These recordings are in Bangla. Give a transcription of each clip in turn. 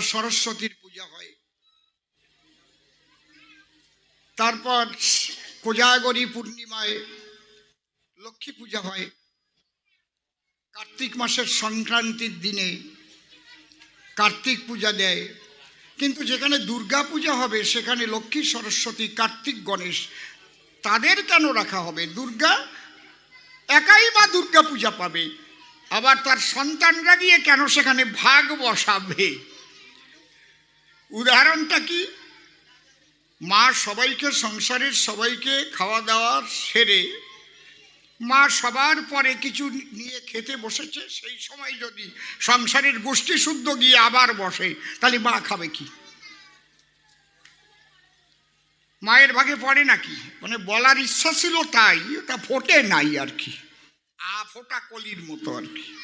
সরস্বতীর পূজা হয়। তারপর কোজাগরী পূর্ণিমায় লক্ষ্মী পূজা হয়। কার্তিক মাসের সংক্রান্তির দিনে কার্তিক পূজা দেয়। কিন্তু যেখানে দুর্গা পূজা হবে, সেখানে লক্ষ্মী, সরস্বতী, কার্তিক, গণেশ, তাদের কেন রাখা হবে? দুর্গা একাই বা দুর্গা পূজা পাবে। আবার তার সন্তানরা গিয়ে কেন সেখানে ভাগ বসাবে? উদাহরণটা কি? মা সবাইকে, সংসারের সবাইকে খাওয়া দাওয়া সেরে মা সবার পরে কিছু নিয়ে খেতে বসেছে, সেই সময় যদি সংসারের গোষ্ঠী শুদ্ধ গিয়ে আবার বসে, তাহলে মা খাবে কি? মায়ের ভাগে পড়ে নাকি? মানে বলার ইচ্ছা ছিল তাই, ওটা ফোটে নাই আর কি। আ ফোটা কলির মতো আর কি।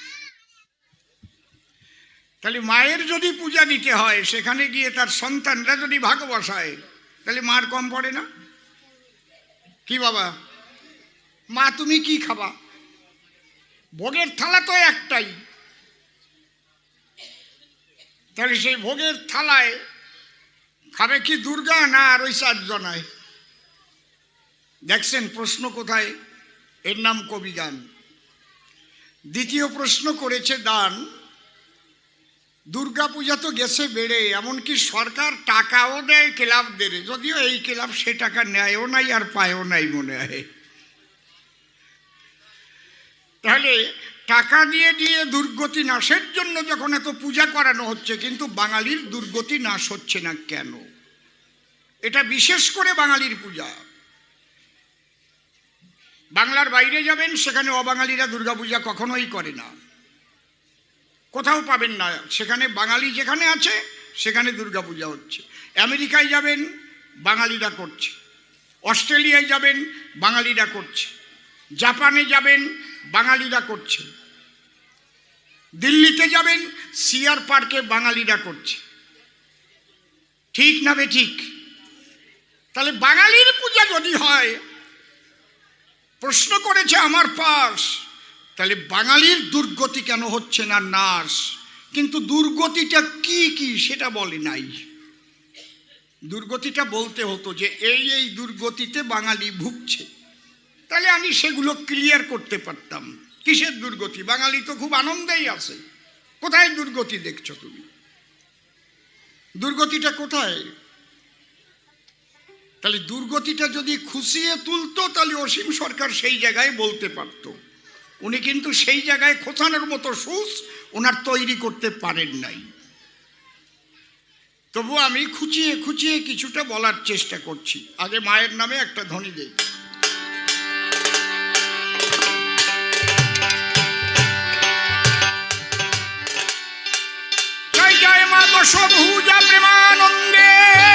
তাহলে মায়ের যদি পূজা দিতে হয়, সেখানে গিয়ে তার সন্তানরা যদি ভাগ বসায়, তাহলে মার কম পড়ে না? কি বাবা? মা, তুমি কি খাবা? ভোগের থালা তো একটাই। তাহলে সেই ভোগের থালায় খাবে কি দুর্গা না আর ওই চারজনায়? দেখছেন প্রশ্ন কোথায়? এর নাম কবিগান। দ্বিতীয় প্রশ্ন করেছে দান। দুর্গাপূজা তো গেছে বেড়ে, এমনকি সরকার টাকাও দেয় ক্লাবদের। যদিও এই ক্লাব সে টাকা নেয়ও নাই আর পায়ও নাই মনে হয়। তাহলে টাকা দিয়ে দিয়ে দুর্গতি নাশের জন্য যখন এত পূজা করানো হচ্ছে, কিন্তু বাঙালির দুর্গতি নাশ হচ্ছে না কেন? এটা বিশেষ করে বাঙালির পূজা। বাংলার বাইরে যাবেন, সেখানে অবাঙালিরা দুর্গাপূজা কখনোই করে না। কোথাও পাবেন না। সেখানে বাঙালি যেখানে আছে, সেখানে দুর্গাপূজা হচ্ছে। আমেরিকায় যাবেন, বাঙালিরা করছে। অস্ট্রেলিয়ায় যাবেন, বাঙালিরা করছে। জাপানে যাবেন, বাঙালিরা করছে। দিল্লিতে যাবেন, সিয়ার পার্কে বাঙালিরা করছে। ঠিক না বে ঠিক তাহলে বাঙালির পূজা যদি হয়, প্রশ্ন করেছে আমার পাশ। তাহলে বাঙালির দুর্গতি কেন হচ্ছে না নাশ? কিন্তু দুর্গতিটা কি কি সেটা বলে নাই। দুর্গতিটা বলতে হতো যে এই এই দুর্গতিতে বাঙালি ভুগছে। তাহলে আমি সেগুলো ক্লিয়ার করতে পারতাম। কিসের দুর্গতি? বাঙালি তো খুব আনন্দেই আছে। কোথায় দুর্গতি দেখছ তুমি? দুর্গতিটা কোথায়? তাহলে দুর্গতিটা যদি খুশিয়ে তুলতো, তাহলে অসীম সরকার সেই জায়গায় বলতে পারতো। উনি কিন্তু সেই জায়গায় খোঁচানোর মতো সুস ওনার তৈরি করতে পারেন নাই। তবু আমি খুঁচিয়ে খুঁচিয়ে কিছুটা বলার চেষ্টা করছি। আগে মায়ের নামে একটা ধ্বনি দেই। জয় জয় মা দশভূজা প্রেমানন্দে।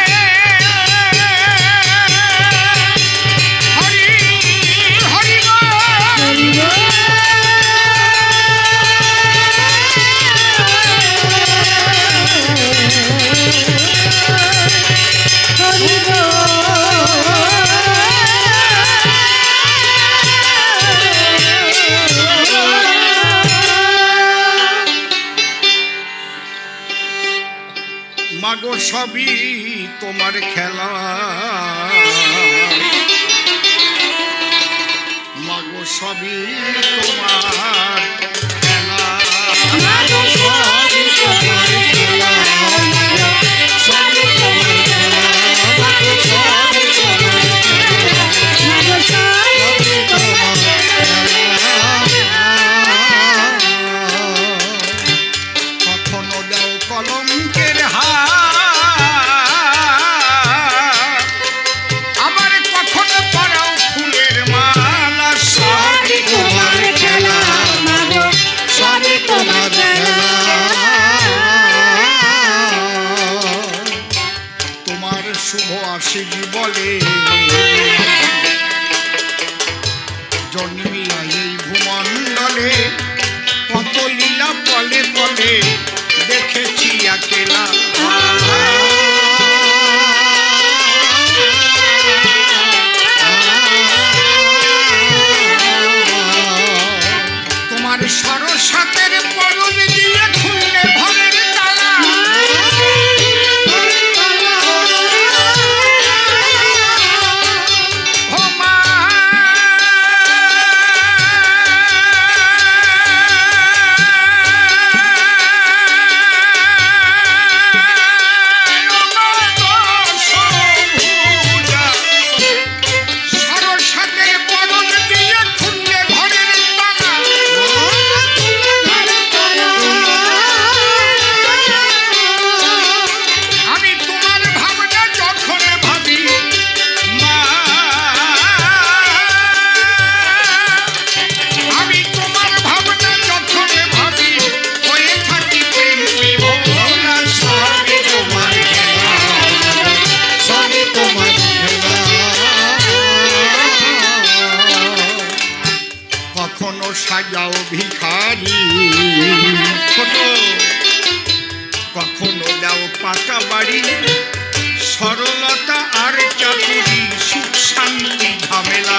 সবই তোমার খেলা? মাগো সবই জন্মিয়া এই ভূমণ্ডলে। কত লীলা পলে বলে ভিখারি ছোট কখনো দাও পাকা বাড়ি। সরলতা আর চাকুরি সুখ শান্তি ঝামেলা।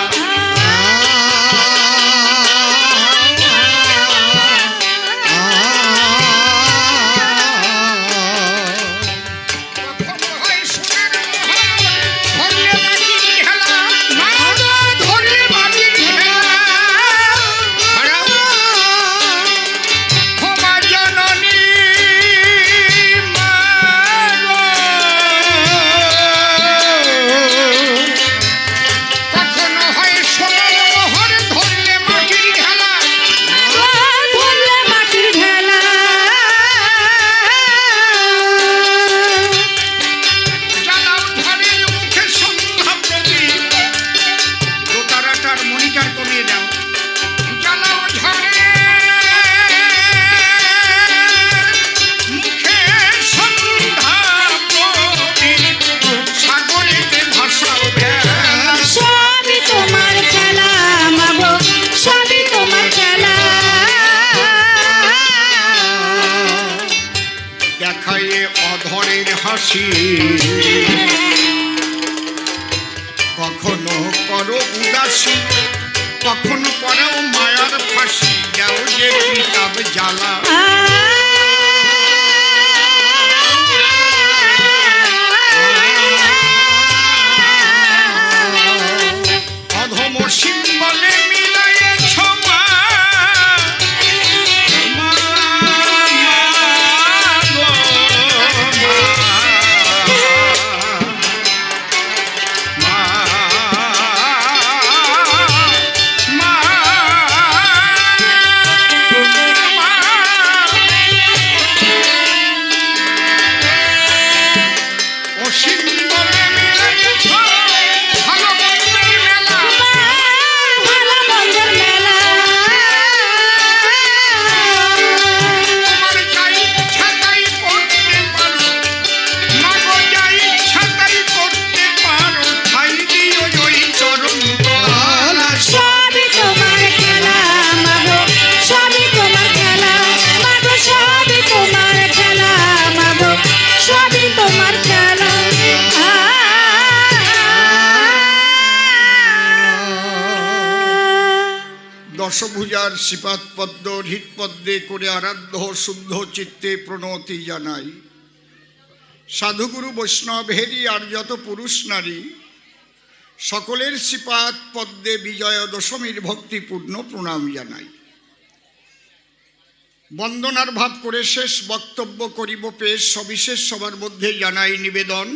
কখনো করো উদাসী কখনো পড়াও মায়ার ফাঁসি যাও যে কিতাব জ্বালা। দশভুজার শ্রীপাদ পদ্ম হৃৎপদ্মে করে আরাধ্য, শুদ্ধ চিত্তে প্রণতি জানাই। সাধুগুরু বৈষ্ণব, হেরি আর যত পুরুষ নারী, সকলের শ্রীপাদ পদ্মে বিজয় দশমীর ভক্তিপূর্ণ প্রণাম জানাই। বন্দনার ভাব করে শেষ বক্তব্য করিব পেশ, সবিশেষ সবার মধ্যে জানাই নিবেদন।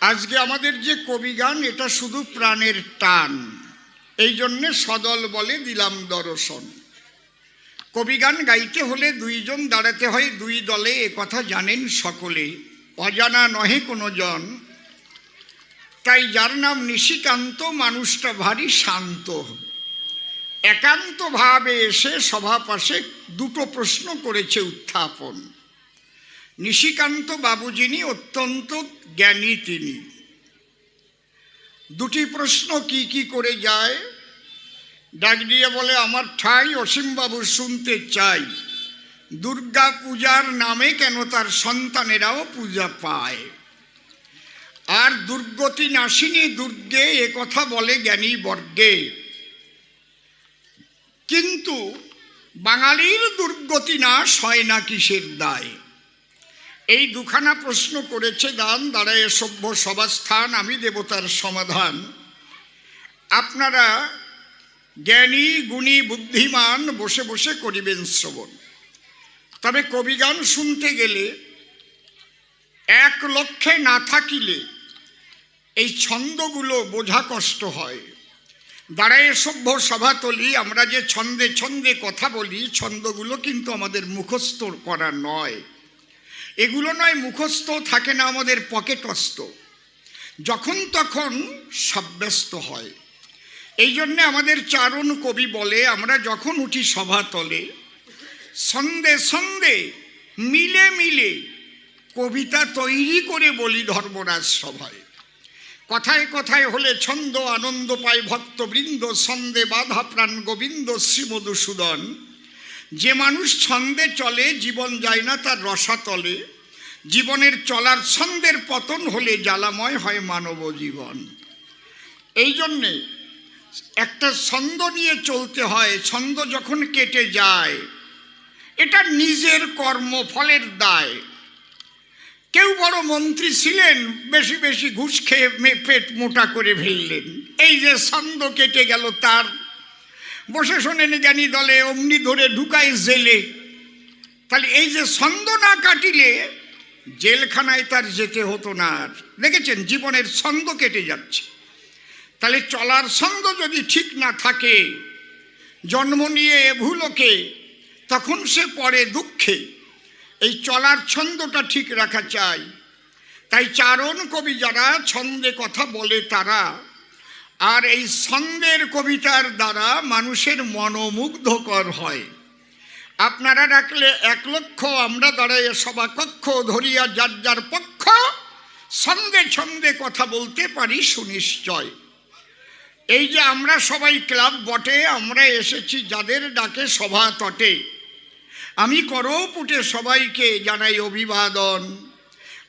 আজকে আমাদের যে কবিগান এটা শুধু প্রাণের টান। এই জন্যে সদল বলে দিলাম দর্শন। কবিগান গাইতে হলে দুইজন দাঁড়াতে হয়, দুই দলে এ কথা জানেন সকলে। অজানা নহে কোনো জন তাই যার নাম নিশিকান্ত, মানুষটা ভারী শান্ত। একান্ত ভাবে এসে সভা পাশে দুটো প্রশ্ন করেছে উত্থাপন। নিশিকান্ত বাবু যিনি অত্যন্ত জ্ঞানী তিনি। দুটি প্রশ্ন কি কি করে যায়? ডাক দিয়ে বলে, আমার ঠাই অসীমবাবু শুনতে চাই। দুর্গা পূজার নামে কেন তার সন্তানেরাও পূজা পায়? আর দুর্গতি নাসিনী দুর্গে এ কথা বলে জ্ঞানী বর্গে। কিন্তু বাঙালির দুর্গতি নাশ হয় না কিসের দায়? এই দুখানা প্রশ্ন করেছে দান দাঁড়ায় সভ্য সভাস্থান, আমি দেবতার সমাধান। আপনারা জ্ঞানী, গুণী, বুদ্ধিমান বসে বসে করিবেন শ্রবণ। তবে কবিগান শুনতে গেলে, এক লক্ষ্যে না থাকিলে এই ছন্দগুলো বোঝা কষ্ট হয়। দাঁড়ায় সভ্য সভাতলি, আমরা যে ছন্দে ছন্দে কথা বলি, ছন্দগুলো কিন্তু আমাদের মুখস্থ করা নয়। এগুলো নয় মুখস্থ, থাকে না আমাদের পকেটস্থ। যখন তখন সাব্যস্ত হয়। এই জন্যে আমাদের চারণ কবি বলে, আমরা যখন উঠি সভাতলে সন্দে সন্দে মিলে মিলে কবিতা তৈরি করে বলি ধর্মরাজ সভায়। কথায় কথায় হলে ছন্দ আনন্দ পায় ভক্তবৃন্দ ছন্দে বাধা প্রাণ গোবিন্দ, শ্রীমধুসূদন। যে মানুষ ছন্দে চলে, জীবন যায় না তার রসাতলে। জীবনের চলার ছন্দের পতন হলে জ্বালাময় হয় মানব জীবন এই জন্যে একটা ছন্দ নিয়ে চলতে হয়, ছন্দ যখন কেটে যায়, এটা নিজের কর্মফলের দায়। কেউ বড় মন্ত্রী ছিলেন, বেশি বেশি ঘুষ খেয়ে পেট মোটা করে ফেললেন। এই যে ছন্দ কেটে গেল তার, বসে শোনেন জ্ঞানী দলে, অমনি ধরে ঢুকায় জেলে। তাহলে এই যে ছন্দ না কাটিলে জেলখানায় তার যেতে হতো না আর। দেখেছেন? জীবনের ছন্দ কেটে যাচ্ছে। তাহলে চলার ছন্দ যদি ঠিক না থাকে, জন্ম নিয়ে ভুলোকে, তখন সে পড়ে দুঃখে। এই চলার ছন্দটা ঠিক রাখা চাই। তাই চারণ কবি যারা ছন্দে কথা বলে তারা, আর এই ছন্দের কবিতার দ্বারা মানুষের মনোমুগ্ধকর হয়। আপনারা রাখলে এক লক্ষ, আমরা দাঁড়াই সভাকক্ষ ধরিয়া যার যার পক্ষ, ছন্দে ছন্দে কথা বলতে পারি সুনিশ্চয়। এই যে আমরা সবাই ক্লাব বটে, আমরা এসেছি যাদের ডাকে সভা তটে। আমি করপুটে সবাইকে জানাই অভিবাদন।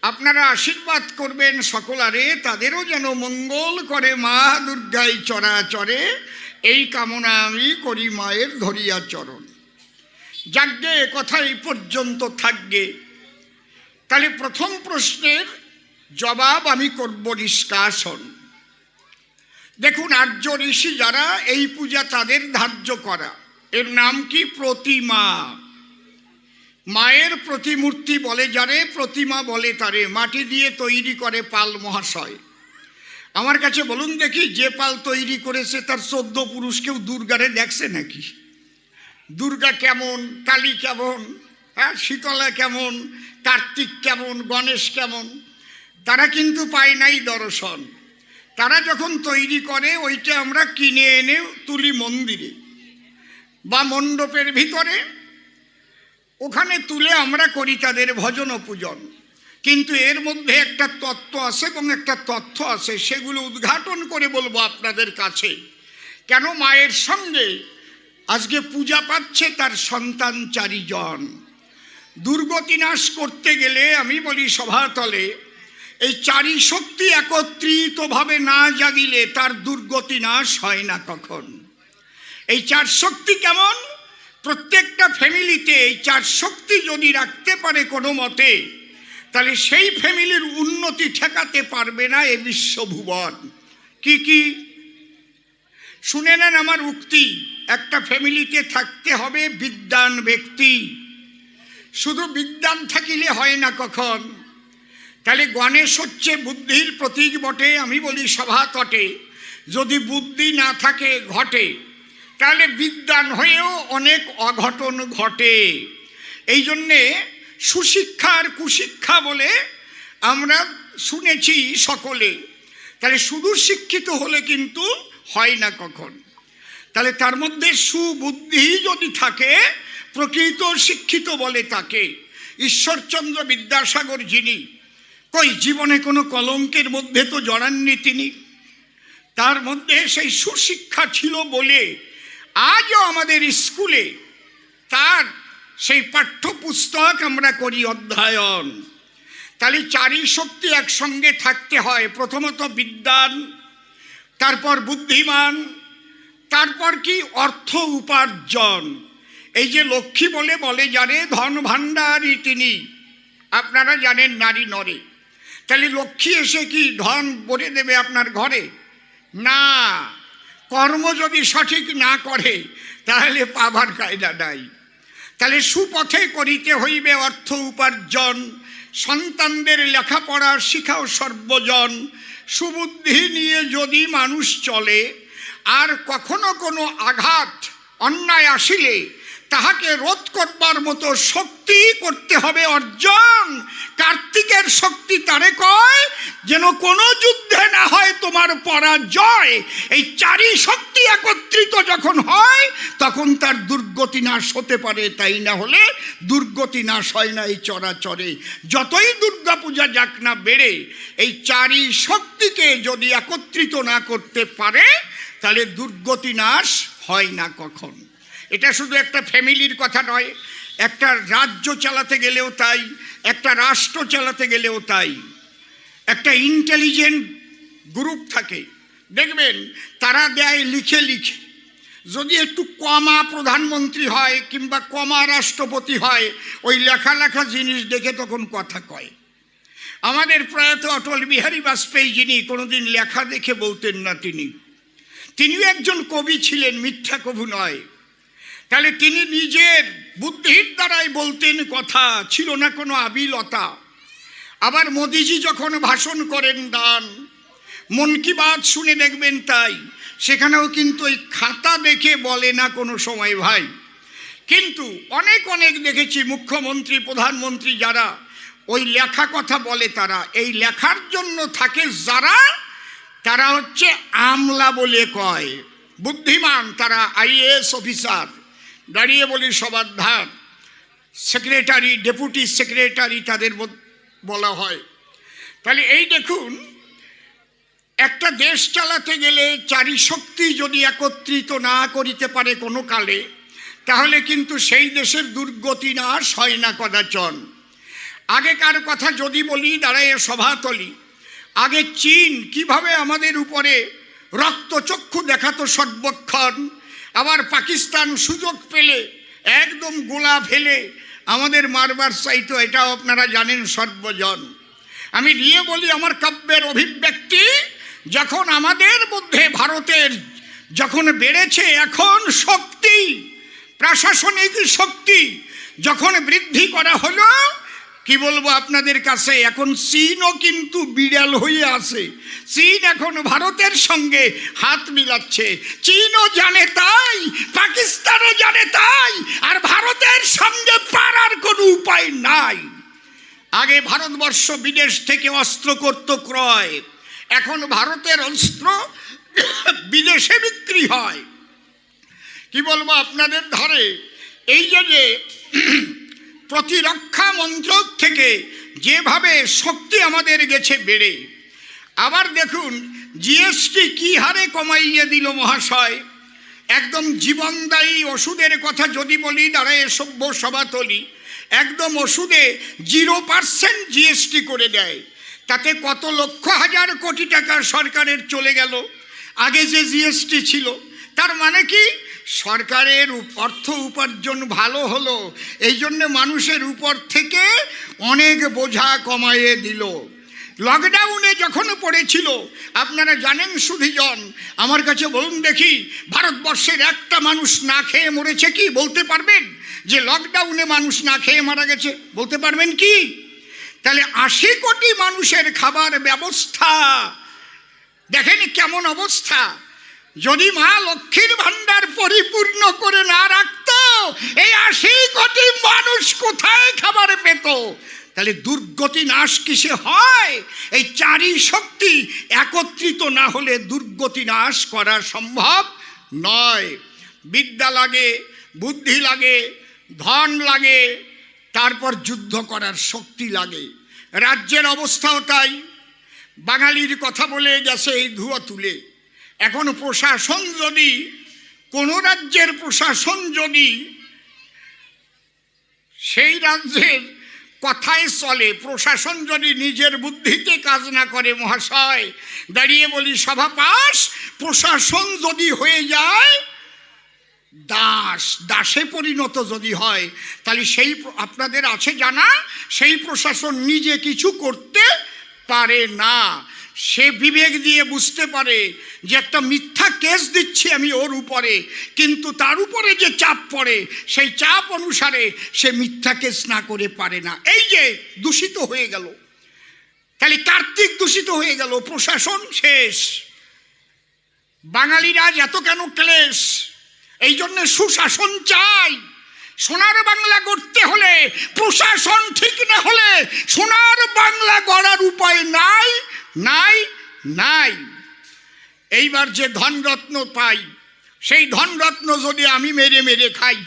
আপনারা আশীর্বাদ করবেন সকলারে, তাদেরও যেন মঙ্গল করে মা দুর্গাই চরাচরে। এই কামনা আমি করি মায়ের ধরিয়া চরণ। যাজ্ঞে কথা এই পর্যন্ত থাকবে তাহলে প্রথম প্রশ্নের জবাব আমি করব নিষ্কাশন। দেখুন আর্য ঋষি যারা এই পূজা তাদের ধার্য করা। এর নাম কি? প্রতিমা। মায়ের প্রতিমূর্তি বলে যারে, প্রতিমা বলে তারে, মাটি দিয়ে তৈরি করে পাল মহাশয়। আমার কাছে বলুন দেখি, যে পাল তৈরি করেছে তার চোদ্দ পুরুষ, কেউ দুর্গারে দেখছে নাকি? দুর্গা কেমন, কালী কেমন হ্যাঁ শীতলা কেমন, কার্তিক কেমন, গণেশ কেমন, তারা কিন্তু পায় নাই দর্শন। তারা যখন তৈরি করে, ওইটা আমরা কিনে এনে তুলি মন্দিরে বা মণ্ডপের ভিতরে। ওখানে তুলে আমরা করি তাদের ভজন ও পূজন। কিন্তু এর মধ্যে একটা তত্ত্ব আছে এবং একটা তথ্য আছে, সেগুলো উদ্ঘাটন করে বলব আপনাদের কাছে। কেন মায়ের সঙ্গে আজকে পূজা পাচ্ছে তার সন্তান চারিজন। দুর্গতি নাশ করতে গেলে আমি বলি সভাতলে এই চারি শক্তি একত্রিতভাবে না জাগিলে তার দুর্গতি নাশ হয় না কখন? এই চার শক্তি কেমন? প্রত্যেকটা ফ্যামিলিতে এই চার শক্তি যদি রাখতে পারে কোনো মতে, তাহলে সেই ফ্যামিলির উন্নতি ঠেকাতে পারবে না এ বিশ্বভুবন। কি কি? শুনে নেন আমার উক্তি। একটা ফ্যামিলিতে থাকতে হবে বিদ্যান ব্যক্তি। শুধু বিদ্যান থাকিলে হয় না কখন? তাহলে গণেশ হচ্ছে বুদ্ধির প্রতীক বটে, আমি বলি সভা তটে। যদি বুদ্ধি না থাকে, ঘটে। তাহলে বিদ্যান হয়েও অনেক অঘটন ঘটে। এই জন্যে সুশিক্ষা আর কুশিক্ষা বলে আমরা শুনেছি সকলে। তাহলে শুধু শিক্ষিত হলে কিন্তু হয় না কখন। তাহলে তার মধ্যে সুবুদ্ধি যদি থাকে, প্রকৃত শিক্ষিত বলে তাকে। ঈশ্বরচন্দ্র বিদ্যাসাগর যিনি কই, জীবনে কোনো কলঙ্কের মধ্যে তো জড়াননি তিনি। তার মধ্যে সেই সুশিক্ষা ছিল বলে আজও আমাদের স্কুলে তার সেই পাঠ্যপুস্তক আমরা করি অধ্যয়ন। তাহলে চারি শক্তি একসঙ্গে থাকতে হয়, প্রথমত বিদ্যান, তারপর বুদ্ধিমান, তারপর কি অর্থ উপার্জন। এই যে লক্ষ্মী বলে বলে জানে ধন ভাণ্ডারই তিনি। আপনারা জানেন নারী নরে। তাহলে লক্ষ্মী এসে কি ধন ভরে দেবে আপনার ঘরে? না, কর্ম যদি সঠিক না করে, তাহলে পাবার কায়দা নাই। তাহলে সুপথে করিতে হইবে অর্থ উপার্জন, সন্তানদের লেখাপড়া শিখাও সর্বজন, সুবুদ্ধি নিয়ে যদি মানুষ চলে, আর কখনো কোনো আঘাত, অন্যায় আসিলে তাহাকে রোধ করবার মতো শক্তি করতে হবে অর্জন। কার্তিকের শক্তি তারে কয়, যেন কোনো যুদ্ধে না হয় তোমার পরাজয়। এই চারি শক্তি একত্রিত যখন হয়, তখন তার দুর্গতি নাশ হতে পারে, তাই না হলে? দুর্গতি নাশ হয় না এই চরাচরে। যতই দুর্গাপূজা যাক না বেড়ে, এই চারি শক্তিকে যদি একত্রিত না করতে পারে, তাহলে দুর্গতি নাশ হয় না কখন। এটা শুধু একটা ফ্যামিলির কথা নয়, একটা রাজ্য চালাতে গেলেও তাই, একটা রাষ্ট্র চালাতে গেলেও তাই। একটা ইন্টেলিজেন্ট গ্রুপ থাকে। দেখবেন, তারা দেয় লিখে লিখে। যদি একটু কমা প্রধানমন্ত্রী হয় কিংবা কমা রাষ্ট্রপতি হয়, ওই লেখা লেখা জিনিস দেখে তখন কথা কয়। আমাদের প্রয়াত অটল বিহারী বাজপেয়ী যিনি, কোনোদিন লেখা দেখে বলতেন না তিনি। তিনিও একজন কবি ছিলেন, মিথ্যা কবু নয়। তাহলে তিনি নিজের বুদ্ধির দ্বারাই বলতেন কথা, ছিল না কোনো আবিলতা। আবার মোদিজি যখন ভাষণ করেন দান, মন কি বাত শুনে দেখবেন তাই, সেখানেও কিন্তু ওই খাতা দেখে বলে না কোনো সময় ভাই। কিন্তু অনেক অনেক দেখেছি মুখ্যমন্ত্রী, প্রধানমন্ত্রী যারা ওই লেখা কথা বলে তারা, এই লেখার জন্য থাকে যারা, তারা হচ্ছে আমলা বলে কয়। বুদ্ধিমান তারা আইএএস অফিসার। দাঁড়িয়ে বলি সবার ধার সেক্রেটারি ডেপুটি সেক্রেটারি তাদের বলা হয়। তাহলে এই দেখুন, একটা দেশ চালাতে গেলে চারি শক্তি যদি একত্রিত না করিতে পারে কোনো কালে, তাহলে কিন্তু সেই দেশের দুর্গতি নাশ হয় না কদাচন। আগেকার কথা যদি বলি, দাঁড়ায় সভাতলি আগে চীন কীভাবে আমাদের উপরে রক্তচক্ষু দেখাতো সর্বক্ষণ আবার পাকিস্তান সুযোগ পেলে, একদম গোলা ফেলে আমাদের মারবার চাইতো এটাও আপনারা জানেন সর্বজন। আমি নিয়ে বলি আমার কাব্যের অভিব্যক্তি, যখন আমাদের মধ্যে ভারতের যখন বেড়েছে এখন শক্তি, প্রশাসনিক শক্তি, যখন বৃদ্ধি করা হলো কি বলব আপনাদের কাছে? এখন চীনও কিন্তু বিড়াল হয়ে আছে। চীন এখন ভারতের সঙ্গে হাত মিলাচ্ছে। চীনও জানে তাই, পাকিস্তানও জানে তাই, আর ভারতের সঙ্গে পারার কোনো উপায় নাই। আগে ভারতবর্ষ বিদেশ থেকে অস্ত্র করত ক্রয়। এখন ভারতের অস্ত্র বিদেশে বিক্রি হয়। কি বলব আপনাদের ধরে? এই যে প্রতিরক্ষা মন্ত্রক থেকে যেভাবে শক্তি আমাদের গেছে বেড়ে, আবার দেখুন, জিএসটি কি হারে কমাইয়ে দিল মহাশয়। একদম জীবনদায়ী ওষুধের কথা যদি বলি, দাঁড়ায় সভ্য সভাতলি একদম ওষুধে জিরো পার্সেন্ট জিএসটি করে দেয়। তাতে কত লক্ষ হাজার কোটি টাকা সরকারের চলে গেল। আগে যে জিএসটি ছিল, তার মানে কি? সরকারের অর্থ উপার্জন ভালো হলো, এই জন্য মানুষের উপর থেকে অনেক বোঝা কমায়ে দিল। লকডাউনে যখন পড়েছিল, আপনারা জানেন সুধীজন, আমার কাছে বলুন দেখি, ভারতবর্ষের একটা মানুষ না খেয়ে মরেছে কি? বলতে পারবেন? যে লকডাউনে মানুষ না খেয়ে মারা গেছে, বলতে পারবেন কি? তাহলে আশি কোটি মানুষের খাবার ব্যবস্থা, দেখেন কেমন অবস্থা। যদি মা লক্ষ্মীর ভাণ্ডার পরিপূর্ণ করে না রাখতো, এই আশি কোটি মানুষ কোথায় খাবার পেত? তাহলে দুর্গতি নাশ কিসে হয়? এই চারি শক্তি একত্রিত না হলে দুর্গতি নাশ করা সম্ভব নয়। বিদ্যা লাগে, বুদ্ধি লাগে, ধন লাগে, তারপর যুদ্ধ করার শক্তি লাগে। রাজ্যের অবস্থাও তাই। বাঙালির কথা বলে গেছে এই ধুয়ো তুলে। এখন প্রশাসন যদি, কোনো রাজ্যের প্রশাসন যদি সেই রাজ্যের কথায় চলে, প্রশাসন যদি নিজের বুদ্ধিতে কাজ না করে, মহাশয়, দাঁড়িয়ে বলি, সভা পাস, প্রশাসন যদি হয়ে যায়, দাস, দাসে পরিণত যদি হয়, তাহলে সেই আপনাদের আছে জানা, সেই প্রশাসন নিজে কিছু করতে পারে না। সে বিবেক দিয়ে বুঝতে পারে যে একটা মিথ্যা কেস দিচ্ছি আমি ওর উপরে। কিন্তু তার উপরে যে চাপ পড়ে, সেই চাপ অনুসারে সে মিথ্যা কেস না করে পারে না। এই যে দূষিত হয়ে গেল। তাহলে কার্তিক দূষিত হয়ে গেল, প্রশাসন শেষ। বাঙালিরা এত কেন ক্লেশ? এই জন্য সুশাসন চাই। সোনার বাংলা গড়তে হলে প্রশাসন ঠিক না হলে সোনার বাংলা গড়ার উপায় নাই নাই নাই। এইবার যে ধনরত্ন পাই, সেই ধনরত্ন যদি আমি মেরে মেরে খাই,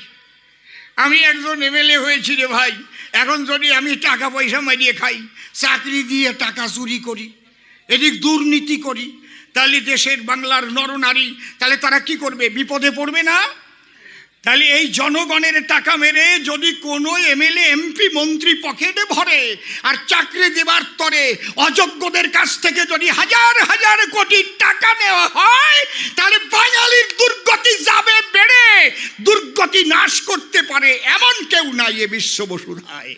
আমি একজন এমএলএ হয়েছি রে ভাই, এখন যদি আমি টাকা পয়সা মারিয়ে খাই, চাকরি দিয়ে টাকা চুরি করি, এদিক দুর্নীতি করি, তাহলে দেশের বাংলার নরনারী, তাহলে তারা কি করবে? বিপদে পড়বে না? তাহলে এই জনগণের টাকা মেরে যদি কোনো এমএলএ, এমপি, মন্ত্রী পকেটে ভরে আর চাকরি দেবার তরে অযোগ্যদের কাছ থেকে যদি হাজার হাজার কোটি টাকা নেওয়া হয়, তাহলে বাঙালির দুর্গতি যাবে, বেড়ে। দুর্গতি নাশ করতে পারে এমন কেউ নাই এ বিশ্ব বসুধায়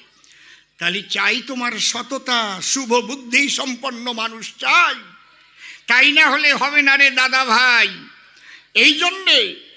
তাহলে চাই তোমার সততা, শুভ বুদ্ধি সম্পন্ন মানুষ চাই। তাই না হলে হবে না রে দাদা ভাই। এই জন্যে